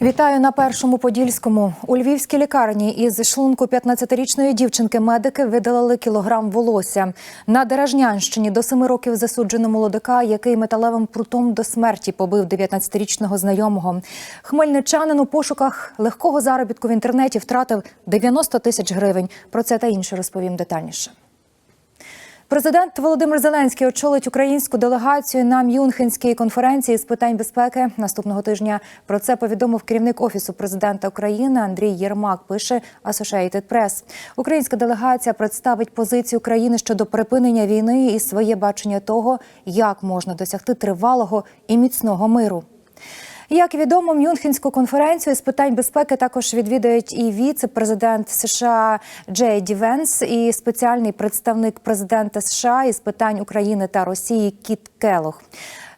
Вітаю на першому подільському. У львівській лікарні із шлунку 15-річної дівчинки медики видалили кілограм волосся. На Деражнянщині до семи років засуджено молодика, який металевим прутом до смерті побив 19-річного знайомого. Хмельничанин у пошуках легкого заробітку в інтернеті втратив 90 тисяч гривень. Про це та інше розповім детальніше. Президент Володимир Зеленський очолить українську делегацію на Мюнхенській конференції з питань безпеки наступного тижня. Про це повідомив керівник офісу президента України Андрій Єрмак. Пише Associated Press. Українська делегація представить позицію країни щодо припинення війни і своє бачення того, як можна досягти тривалого і міцного миру. Як відомо, Мюнхенську конференцію з питань безпеки також відвідають і віце-президент США Джей Ді Венс, і спеціальний представник президента США із питань України та Росії Кіт Келох.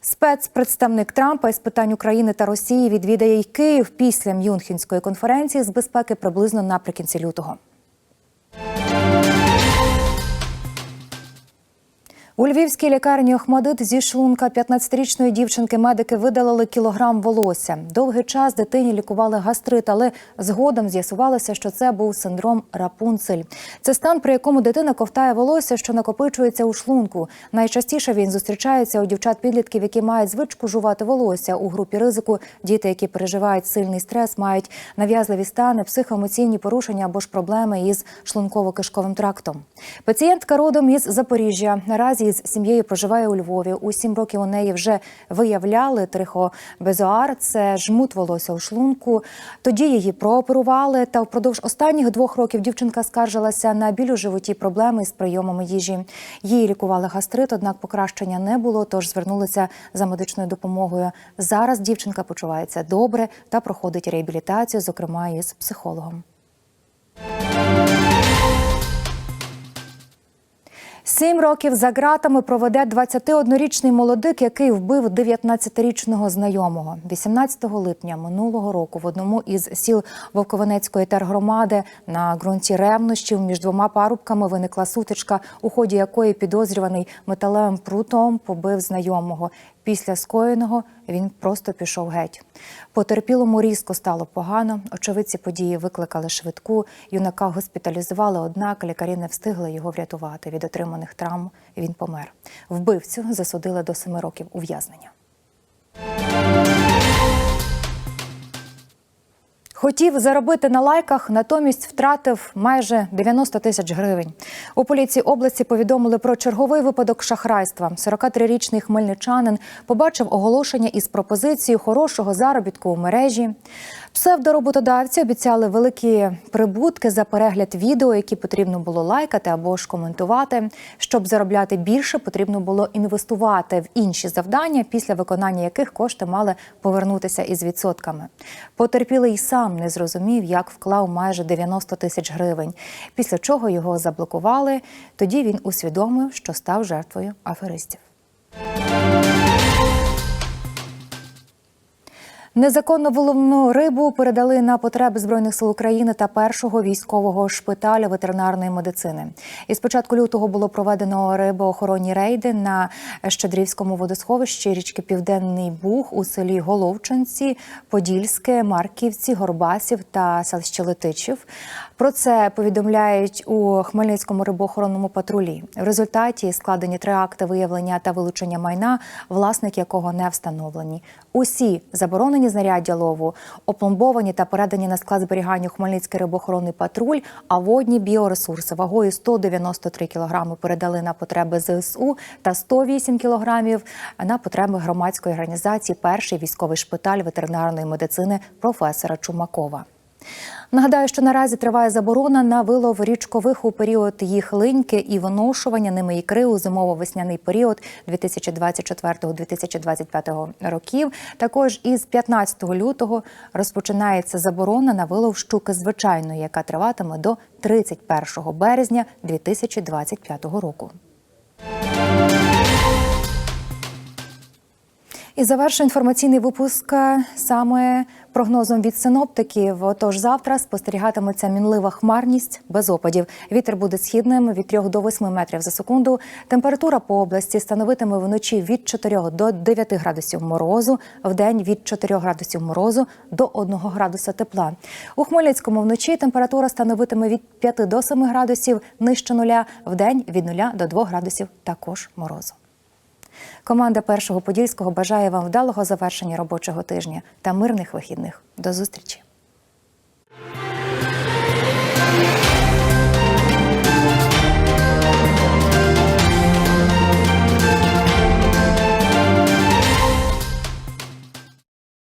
Спецпредставник Трампа із питань України та Росії відвідає й Київ після Мюнхенської конференції з безпеки приблизно наприкінці лютого. У львівській лікарні Охмадит зі шлунка 15-річної дівчинки медики видалили кілограм волосся. Довгий час дитині лікували гастрит, але згодом з'ясувалося, що це був синдром Рапунцель. Це стан, при якому дитина ковтає волосся, що накопичується у шлунку. Найчастіше він зустрічається у дівчат-підлітків, які мають звичку жувати волосся. У групі ризику діти, які переживають сильний стрес, мають нав'язливі стани, психоемоційні порушення або ж проблеми із шлунково-кишковим трактом. Пацієнтка родом із Запоріжжя. Наразі із сім'єю проживає у Львові. У сім років у неї вже виявляли трихобезоар, це жмут волосся у шлунку. Тоді її прооперували. Та впродовж останніх двох років дівчинка скаржилася на біль у животі, проблеми з прийомами їжі. Її лікували гастрит, однак покращення не було, тож звернулися за медичною допомогою. Зараз дівчинка почувається добре та проходить реабілітацію, зокрема із психологом. Сім років за ґратами проведе 21-річний молодик, який вбив 19-річного знайомого. 18 липня минулого року в одному із сіл Вовковенецької тергромади на ґрунті ревнощів між двома парубками виникла сутичка, у ході якої підозрюваний металевим прутом побив знайомого. Після скоєного він просто пішов геть. Потерпілому різко стало погано. Очевидці події викликали швидку. Юнака госпіталізували, однак лікарі не встигли його врятувати. Від отриманих травм він помер. Вбивцю засудили до семи років ув'язнення. Хотів заробити на лайках, натомість втратив майже 90 тисяч гривень. У поліції області повідомили про черговий випадок шахрайства. 43-річний хмельничанин побачив оголошення із пропозицією хорошого заробітку у мережі. Псевдороботодавці обіцяли великі прибутки за перегляд відео, які потрібно було лайкати або ж коментувати. Щоб заробляти більше, потрібно було інвестувати в інші завдання, після виконання яких кошти мали повернутися із відсотками. Потерпілий сам не зрозумів, як вклав майже 90 тисяч гривень. Після чого його заблокували. Тоді він усвідомив, що став жертвою аферистів. Незаконно виловну рибу передали на потреби збройних сил України та першого військового шпиталя ветеринарної медицини. І з початку лютого було проведено рибоохоронні рейди на Щедрівському водосховищі річки Південний Буг у селі Головчинці, Подільське, Марківці, Горбасів та селище Летичів. Про це повідомляють у Хмельницькому рибоохоронному патрулі. В результаті складені три акти виявлення та вилучення майна, власник якого не встановлені. Усі заборонені знаряддя лову опломбовані та передані на склад зберігання Хмельницький рибоохоронний патруль. А водні біоресурси вагою 193 кілограми передали на потреби ЗСУ та 108 кілограмів на потреби громадської організації Перший військовий шпиталь ветеринарної медицини професора Чумакова. Нагадаю, що наразі триває заборона на вилов річкових у період їх линьки і виношування ними ікри у зимово-весняний період 2024-2025 років. Також із 15 лютого розпочинається заборона на вилов щуки звичайної, яка триватиме до 31 березня 2025 року. І завершу інформаційний випуск е, саме прогнозом від синоптиків. Отож, завтра спостерігатиметься мінлива хмарність без опадів. Вітер буде східним від 3 до 8 метрів за секунду. Температура по області становитиме вночі від 4 до 9 градусів морозу, вдень від 4 градусів морозу до 1 градуса тепла. У Хмельницькому вночі температура становитиме від 5 до 7 градусів нижче нуля, вдень від 0 до 2 градусів також морозу. Команда першого подільського бажає вам вдалого завершення робочого тижня та мирних вихідних. До зустрічі.